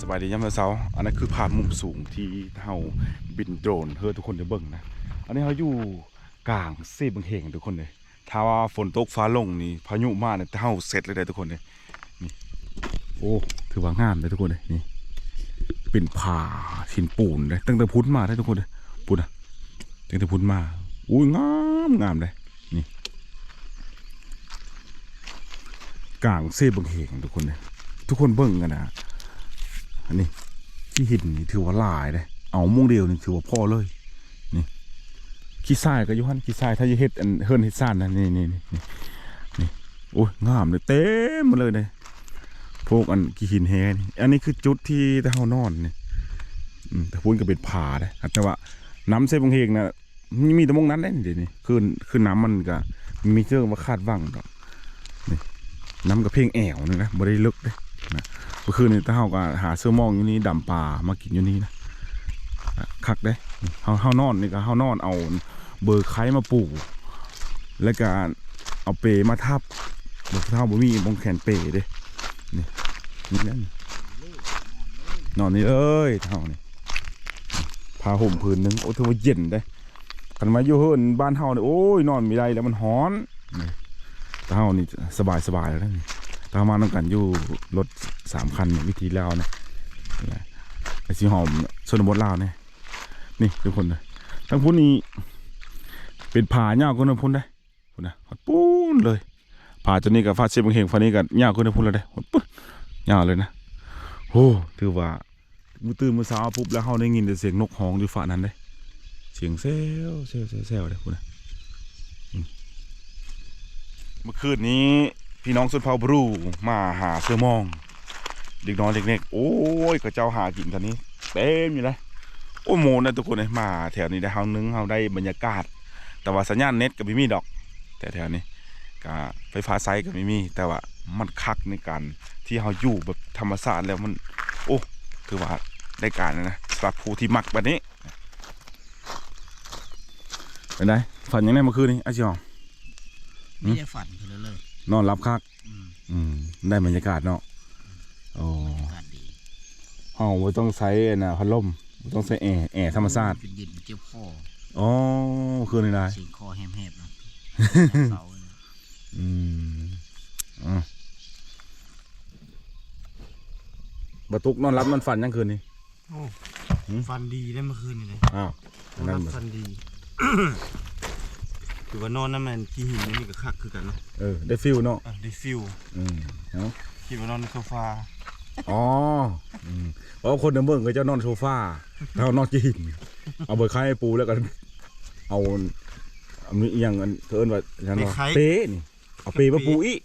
สบายดียามมื้อเช้าอันนั้นคือภาพมุมสูงที่เฮาบินโดรนเพื่อทุกคนได้เบิ่งนะ อันนี้เฮาอยู่กลางเซบังเฮงทุกคนเลยถ้าว่าฝนตกฟ้าลงนี่พายุมาเนี่ยเฮาเสร็จเลยเด้ทุกคนเลยนี่โอ้ถือว่างามเลยทุกคนเลยนี่เป็นผาหินปูนเลยตั้งแต่พุ้นมาได้ทุกคนเลยพุ้นอะตั้งแต่พุ้นมาอุ้ยงามงามเลยนี่กลางเซบังเฮงทุกคนเลยทุกคนเบิ่งกันนะ อันนี้ที่หินนี่ถือว่าหลายเลยเอามุงเดียวนี่ถือว่าพอเลยนี่ขี้ทรายก็ยุหันขี้ทรายถ้าจะเฮ็ดอันเฮิรนเฮ็ดซ่านนะนี่นี่นี่นี่โอ้ยงามเลยเต็มหมาเลยเลยพวกอันขี้หินแฮนี่อันนี้คือจุดที่ถ้าเฮานอนนี่แต่พูนก็เป็นผาเลยแต่ว่าน้ำเส้นบางเฮงนะมีแต่มงนั้นได้เดี๋ยวนี้คือคือน้ำมันก็มีเรื่องมาคาดหวังดอกนี่น้ำกับเพลงแอวนี่นะบ่ได้ลึกเด้เมื่อคืนนี้ถ้าเฮาก็หาเสื้อมองอยู่นี่ดำปลามากินอยู่นี่นะคักเด้เฮาเฮานอนนี่ก็เฮานอนเอาเบอร์ไข่มาปลูกแล้วก็เอาเปมาทับบ่เท่าบ่มีบงแขนเปเด้นี่นี่นั่นนอนนี่เอ้ยเท่านี่ผ้าห่มผืนหนึงโอ้ถือว่าเย็นเด้คันมาอยู่เฮินบ้านเฮานี่โอ้ยนอนไม่ได้แล้วมันร้อนนี่แต่เฮานี่สบายสบายแล้วนี่ตามมาต้องกันอยู่ รถสามคันวิธีลาวนะนี่ไอสีหอมชนบทลาวเนี่ยนี่ทุกคนเลยทั้งพุ่นนี้เป็นผาเงาวก็นพุ่นได้พุ่นนะหดปูนเลยผาจนนี้กับฟาดเชฟบางเฮงฟันนี้กับเงาวก็นพุ่นเลยได้หดปุ๊บเงาเลยนะโอ้ถือว่ามือตื่นมือเช้าปุ๊บแล้วเขาได้ยินแต่เสียงนกฮ้องอยู่ฝ่านั้นเลยเสียงเซลเซลเซลเซลเลยพุ่นนะเมื่อคืนนี้ พี่น้องสุดเผาบรูมาหาเสื้อมอง เด็กน้อยเด็กเน็กโอ้ยก็เจ้าหากินตอนนี้เต็มอยู่เลยโอ้โมนะทุกคนเลยมาแถวนี้ได้เฮานึงเฮาได้บรรยากาศ แต่ว่าสัญญาณเน็ตก็ไม่มีดอก แต่แถวนี้ก็ไฟฟ้าไซก็ไม่มี แต่ว่ามันคักในการที่เฮาอยู่แบบธรรมชาติแล้วมัน โอ้คือว่าได้การนะนะสำหรับผู้ที่มักแบบนี้เป็นไงฝันยังไงเมื่อคืนนี้อาชิองไม่ได้ฝันคือเลย นอนรับคักอืมอืมได้บรรยากาศเนาะโอ้บรรยากาศดีห้องไม่ต้องใช้นะพัดลมบ่ต้องใช้แอร์แอร์ธรรมชาติเป็นเย็นเจียวคออ๋อคืนนี้นะเสียงคอแหบๆนะเสาเลยอืมอะบตุกนอนรับนอนฝันยังคืนนี้หืมฟันดีได้เมื่อคืนนี่เลยอ้าวอันนั่นรับบ่ฟันดี ถือว่านอนนั่นมันที่หินนี่ก็คักคือกันเนาะเออได้ฟิลเนาะอะได้ฟิลอืมเนาะคิดว่านอนในโซฟาอ๋ออืมเพราะว่าคนเดิมเบิ่งก็จะนอนโซฟาถ้านอนจีนเอาเบอร์ไข่ให้ปูแล้วกันเอาอันนี้อหย่างอันเพิ่นว่าอันนั้นว่าเป๊ะนี่เอาเป๊ะมาปูอีก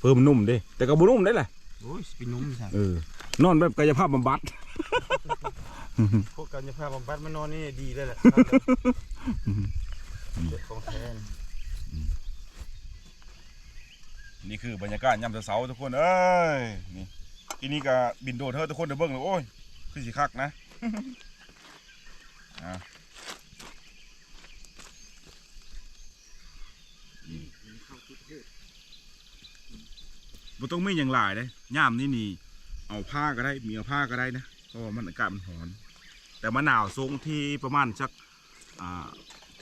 เพิ่มนุ่มเด้แต่ก็บ่นุ่มได้แหละโอ้ยสปินุ่มสั่งเออนอนแบบกายภาพบำบัด พวกกายภาพบำบัดมานอนนี่ดีเลยแหละ เด็ดของแท้นี่คือบรรยากาศยามเสาร์ทุกคนเอ้ยนี่ที่นี่ก็บินโดดเธอทุกคนเดี๋ยวเบิ่งเลยโอ้ยคือสิคักนะอะบ่ต้องมีอย่างหลายเลยยามนี่นี่เอาผ้าก็ได้มีเอาผ้าก็ได้นะเพราะว่ามันอากาศมันร้อน แต่มะนาวทรงที่ประมาณสักอ่า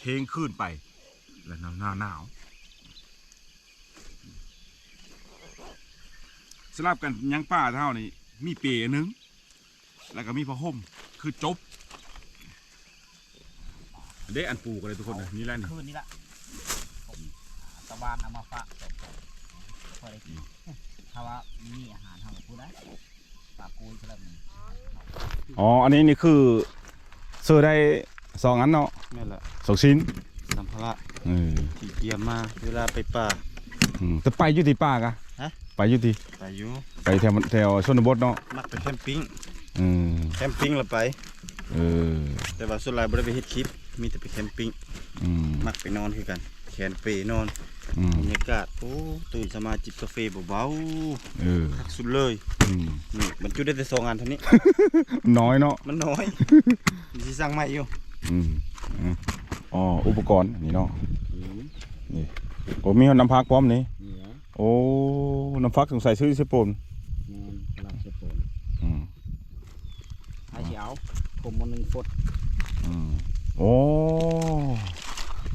ทงขึ้นไป แล้วหนาวหน้าหนาวสลับกันยังป้าเท่านี้มีเปรย์อันหนึง แล้วก็มีผ้าห่มคือจบเด้อันปูกันเลยทุกคนนะนี่แหละนี่คืนนี้ละผมตะวันเอามาฝากสองตัวพอได้กินถ้าว่ามีอาหารทำพูดได้ปากกุยก็แบบนี้อ๋ออันนี้นี่คือซื้อได้ สองอันเนาะแม่นแหละสองชิ้นสัมภาระเออที่เกียมมาเวลาไปป่า อืมแต่ไปอยุติป่ากะฮะ ไปอยุติไปอยู่ไปแถวแถวชนบทเนาะมักไปแคมปิ้งอืมแคมปิ้งละไป เออแต่ว่าส่วนหลายบ่ได้ไปเฮ็ดคลิป มีแต่ไปแคมปิ้งอืมมักไปนอนคือกัน แขนเปนอนอืมบรรยากาศโอ้ตื่นสมาจิบกาแฟเบาเออๆคักสุดเลยอืมนี่มันจุดได้แต่สองอันเท่านี้ น้อยเนาะมันน้อยมีสิสั่งใหม่อยู่ อืมอืมอ๋ออุปกรณ์อันนี่เนาะอืมนี่โอ้มีน้ำพักพร้อมนี่นี่แหละโอ้น้ำพักสงสัยซื้อที่สปนแม่นกำลังจะโปนอืมให้สิเอาผมมันหนึงฟดอืมโอ้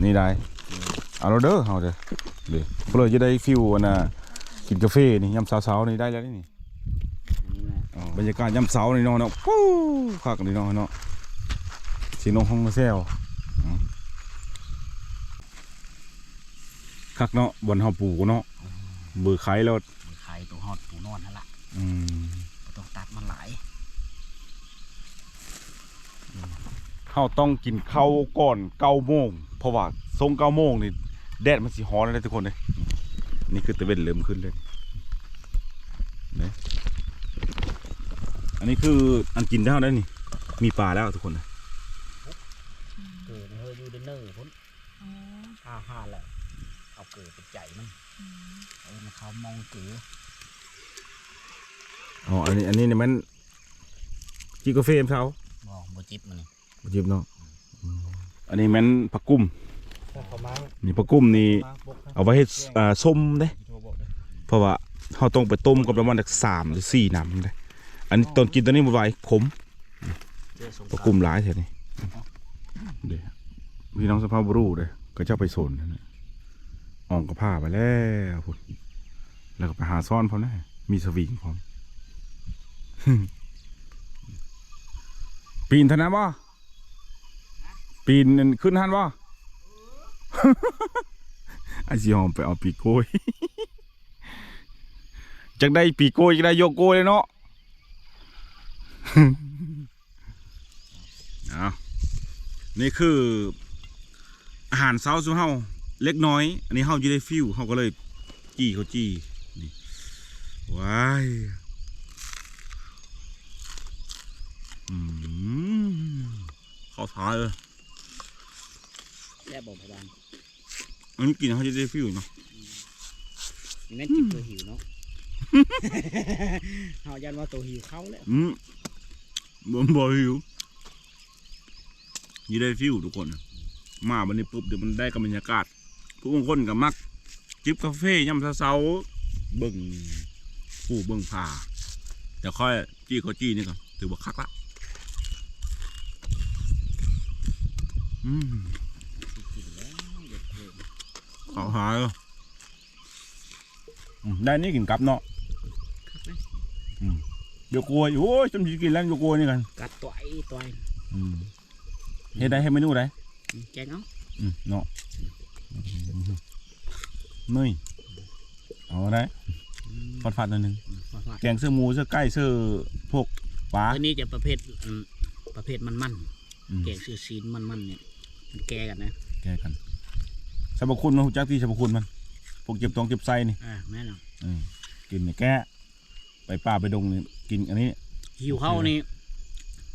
นี่ได้เอาเราเด้อเอาเด้อเด้อเพื่อจะได้ฟิวอันน่ะกินกาแฟนี่ยามเช้าๆนี่ได้แล้วนี่อันนี้นะอ๋อบรรยากาศยามเช้านี่เนาะเนาะปู้คักนี่เนาะเนาะ สีนงห้องมาแซวอืมคักเนาะบนเฮาปลูกเนาะเบื่อไข่แล้วมีไข่ตัวฮอดปูนอนนั่นละอืมบ่ต้องตัดมันหลายเฮาต้องกินข้าวก่อนเก้าโมงเพราะว่าทรงเก้าโมงนี่แดดมันสิฮ้อนเลยทุกคนเลยนี่คือตะเวนเริ่มขึ้นเลยเนี่ยอันนี้คืออันกินได้แล้วนี่ มีปลาแล้วทุกคนนะเกิด เฮยอยู่เดนเนอร์พุ่นห้าห้าแล้วเอาเกิดเป็นใจมันเออมันเขามองเกืออ๋ออันนี้อันนี้เนี่ยมันกินกาแฟมเช้าบอกบ่จิบมันนี่บ่จิบเนาะอืมอันนี้แมันผักกุ้มถ้าเขามานี่ผักกุ้มนี่มาปกให้เอาไว้ให้อ่าส้มเด้โทรบอกเลยเพราะว่าเราต้องไปต้มกับประมาณสักสามหรือสี่น้ำเลยอันนี้ตอนกินตอนนี้มันไหวขมเจอสงปลากลุ่มหลายแถวนี้เดี๋ยว พี่น้องสภาพบรูเลยก็เจ้าไปโซนนั่นน่ออกกับผ้าไปแล้วพุ่นแล้วก็ไปหาซ่อนพร้อมนะมีสวิงพร้อมปีนทนั้นบ่ปีนขึ้นหันบ่ไอ้สิหอมไปเอาปีโก้ยจักได้ปีโก้ยจักได้โยโก้เลยเนาะเอานี่คือ อาหารเช้าสุเฮาเล็กน้อย อันนี้เฮาอยู่ได้ฟิวเฮาก็เลยจี้เขาจี้นี่ว้ายอืมเข้าท้ายเลยแย่บอกพยาบาลอันนี้กินเขาจะได้ฟิวเนาะนี่แม่นจิบตัวหิวเนาะเฮายันว่าตัวหิวเขาแล้วอืมบ่บ่หิวอยี่ได้ฟิวทุกคนน่ะ มาบันนี้ปุ๊บเดี๋ยวมันได้กับบรรยากาศ ผู้บางคนก็มัก จิบกาแฟยามเช้าๆเบิ่งผู้เบิ่งผ่าแต่ค่อยจี้เขาจี้นี่ก่อนถือว่าคักละอืมกินแล้วเด็ดเพิ่มเขาหายแล้วอืมได้นี่กินกับเนาะคักเลยโยโกยโอ้ยจำสิกินแล้วโยโกยนี่กันกัดตัวไอ้ตัวไอ้อืมเฮ็ดได้ให้เมนูได้ แกงเอาอืมเนาะนี่เอาได้ฟาดๆหนิดนึงว่าว่าแกงเสื้อหมูเสื้อไก่เสื้อพวกปลาอันนี้จะประเภทอืมประเภทมันมันอืมๆแกงซื้อซีนมันมันๆเนี่ยมันแกกันนะ แกกันสรรพคุณมันรู้จักที่สรรพคุณมันพวกเจ็บท้องเจ็บไส้นี่อ่าแม่นอนอืมกินเนี่ยแก้ไปป่าไปดงนี่กินอันนี้หิวเข้านี่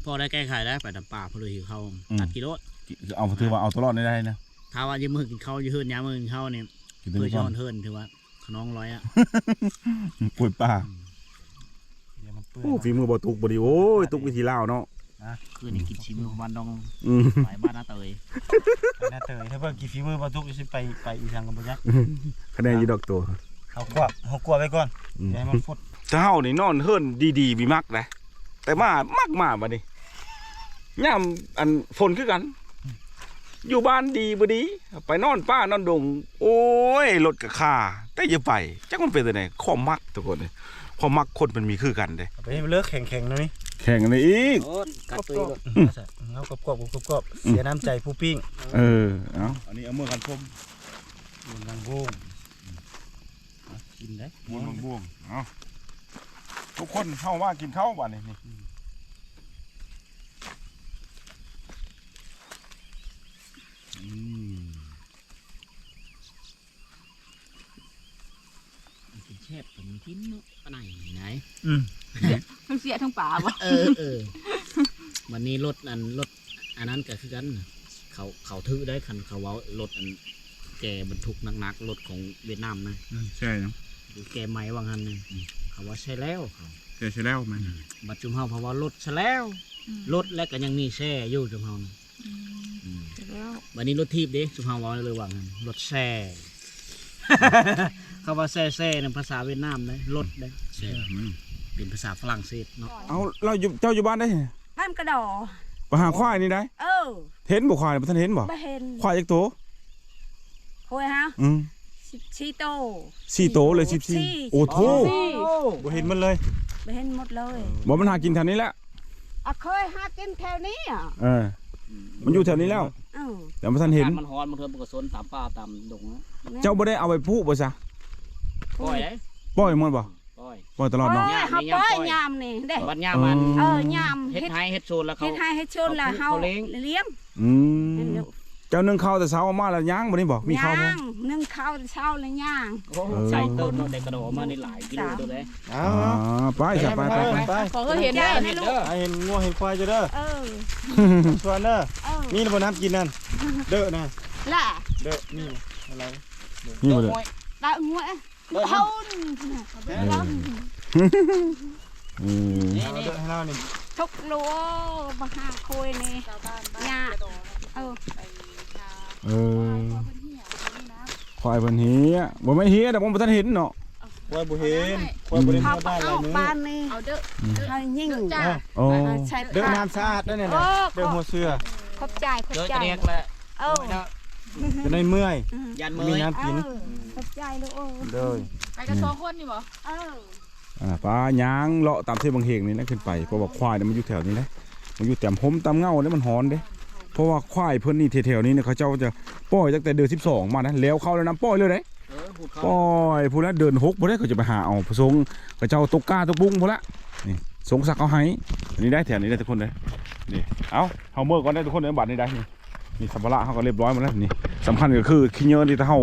พอได้แก้ไขได้ไปดำป่าเพอเลยหิวเข้าอืมตัดกิโลกิน เอาถือว่าเอาตลอดได้ได้นะถ้าว่ายืมมือกินข้าวยืมเฮินยามมือกินข้าวเนี่ยกินตัวเพื่อนี้ช้ก่ออนนเฮินถือว่าขน้องร้อยอะป่วยป่าเดี๋ยวมันเปื้อนโอ้ฝีมือบ่ตุกบ่ดีโอ้ยตุกวิธีลาวเนาะคือนี่กินชิมือของบ้านดองอืมหลายบ้านนาเตยไปหน้าเตยถ้าเบิ่งกี่ฝีมือมาทุกจะสิไปไปอีสังกันบ่ยักคะแนนอยู่ดอกตัว เอากลัวเอากลัวไปก่อนอืม อย่าให้มันฟดถ้าเฮานี่นอนเฮิรนดีๆมีมักนะแต่มามักมาบัดนี้ยามอันฝนคือกัน อยู่บ้านดีบ่ดี ไปนอนป้านอนดง โอ้ยรถกับค่าแต่อย่าไปจักมันเป็นจังได๋ข้อมักทุกคนเลยข้อมักคนมันมีคือกันเด้เอาไปให้มันเลิกแข็งๆหน่อยนี่แข่งกันอีก โอ้กัดตัวรถเอากรอบๆกรอบๆเสียน้ำใจผู้ปิ้ง เออ เอาอันนี้เอามือกันพมมันลังบูมกินได้บวงบวงเอาทุกคนเข้าว่ากินข้าวบ้านนี่นี่อืม กิน แช่บผมกินเนาะปะไหนไหนอืมทั้งเสียทั้งป่าวะเออเออวันนี้รถอันรถอันนั้นก็คือกันเขาเขาถือได้คันเขาเว้ารถอันแกบรรทุกหนักๆรถของเวียดนามนะใช่นะหรือแกไม้ว่างหันนึงเขาว่าใช่แล้วเขาแกใช่แล้วไหมบัดจุมเฮาเพราะว่ารถใช่แล้วรถและก็ยังมีแช่อยู่จุมเฮานะอืมแล้ ววันนี้รถทีบดิสุภาพวอลเลยว่างั้นรถแซ่เขาว่าแซ่แซ่ในภาษาเวียดนามเลยรถเลยแซ่เป็นภาษาฝรั่งเศสเนาะเอาเราอยู่เจ้าอยู่บ้านได้บ้านกระดอไปหาควายนี่ได้เออเห็นบ่ควายบ่ทันเห็นบ่ไม่เห็นควายจักตัวโอ้ยฮะอืมสิบชีโตสี่โตวเลยสี่14โอ้โถบ่เห็นมันเลยไม่เห็นหมดเลยบ่มันหากินแถวนี้แหละอะเคยหากินแถวนี้อะเออ มันอยู่แถวนี้แล้วเออแต่บ่ทันเห็น มันฮ้อนมันเทิมมันก็สนตามป่าตามดงนะเจ้าบ่ได้เอาไปผูกบ่ซะปล่อยได้ปล่อยมันบ่ปล่อย ปล่อยตลอดโอ้เนาะยเขาปล่อยยามนี่เด้บัดย่ามันเออยามเฮ็ดเฮ็ดไห้เฮ็ดโซนแล้วเขา เฮ็ดให้ให้ชนละเฮาเขาเลี้ยง เลี้ยงอืม เจ้านึ่งข้าวแต่เช้ามาแล้วย่างบ่นี่บ่มีข้าวบ่ย่างนึ่งข้าวเช้าเลยย่างโอ้โหใส่เติมเนาะแต่กระโดดมาในหลายกิโลตัวเลยเอาอ่าไปจ้ะไปไปไปไปขอเห็นได้ให้ลูกไอเห็นงัวเห็นควายจะเด้อเออส่วนเด้อเออมีบ่น้ำกินนั่นเด้อนะล่ะเด้อนี่อะไรนี่บ่เลยได้งวยเออเฮาอืมนี่เอานี่เด้อให้เรานี่ทุกลัวมาหาคุยนี่ย่าเออ เออควายเพิ่นเฮียบ่แม่นเฮียแต่ผมบ่ทันเห็นเนาะควายบ่เห็นควายบ่ได้เขามาไปได้หลาเอายมื้อบ้านนี่เอาเด้อเขายิ่งจ้าโอ้ใช้เด้อผ้าน้ำสะอาดนั่นน่ะโอ้เด้อหัวเสือขอบใจขอบเจอใจจะเรียกแล้วเออจะได้เมื่อยยันเมมียน้ำกินเออขอบใจลูกเออเด้อไปกันสองคนนี่บ่เอออ่าป้าย่างเลาะตามเส้นบางเหงนี่นะขึ้นไปเพราะว่าควายเนี่ยมันอยู่แถวนี้นะมันอยู่แต้มหมตามเงาเนี่ยมันหอนเด้ เพราะว่าควายเพิ่นนี่แถวๆนี้เนี่ยเขาเจ้าจะปล่อยตั้งแต่เดือน12มานะแล้วเข้าแล้วน้ำปล่อยเลยเด้เออพูดเขาปล่อยพูดแล้วเดินหกบ่ได้เขาจะไปหาเอาผสงเขาเจ้าตกกาตกบุ้งพูดละนี่สงสักเอาให้อันนี้ได้แถวนี้ได้ทุกคนเลยนี่เอาเฮาเมื่อก่อนได้ทุกคนในบัตรนี้ได้นี่นี่สัมภาระเขาก็เรียบร้อยหมดแล้วนี่สำคัญก็คือขี้เหยอะที่ถ้าเฮา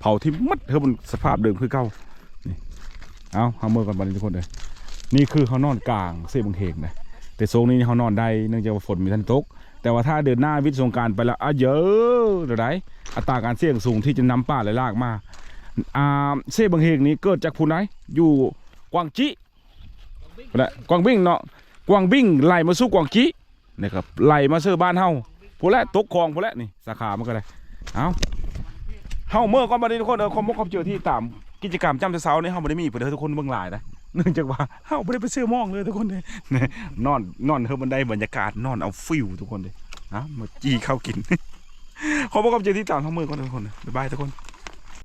เผาที่มัดเฮามันสภาพเดิมคือเก่านี่เอาเฮาเมื่อก่อนบัตรนี้ทุกคนเลยนี่คือเขานอนกลางเสบังเหงนะแต่ทรงนี้เขานอนได้เนื่องจากว่าฝนมีทันตก แต่ว่าถ้าเดินหน้าวิทย์สงการไปแล้วอะเยอะเดี๋ยวไดอัตราการเสี่ยงสูงที่จะนำป่าและลากมาอ่าเซ่บางเฮงนี้เกิดจากผู้ไหนอยู่กวางจีกวางบิ้งเนาะกวางบิ้งไหลมาสู่กวางจีนะครับไหลมาเสื้อบ้านเฮาผู้แรกตกคลองผู้แรกนี่สาขามันก็ได้เอาเฮาเมื่อก่อนบัดนี้ทุกคนเออความมุกความเจอที่ตามกิจกรรมจำแต่เช้านี่เฮาบ่ได้มีเพื่อทุกคนเบิ่งหลายนะ เนื่องจากว่าเฮาไม่ได้ไปซื้อมองเลยทุกคนเลยนอนนอนเฮาบันไดบรรยากาศนอนเอาฟิวทุกคนเลยฮะมาจี้ข้าวกินขอบคุณความเจอที่ตามทั้งมือก่อนทุกคนบ๊ายบายทุกคน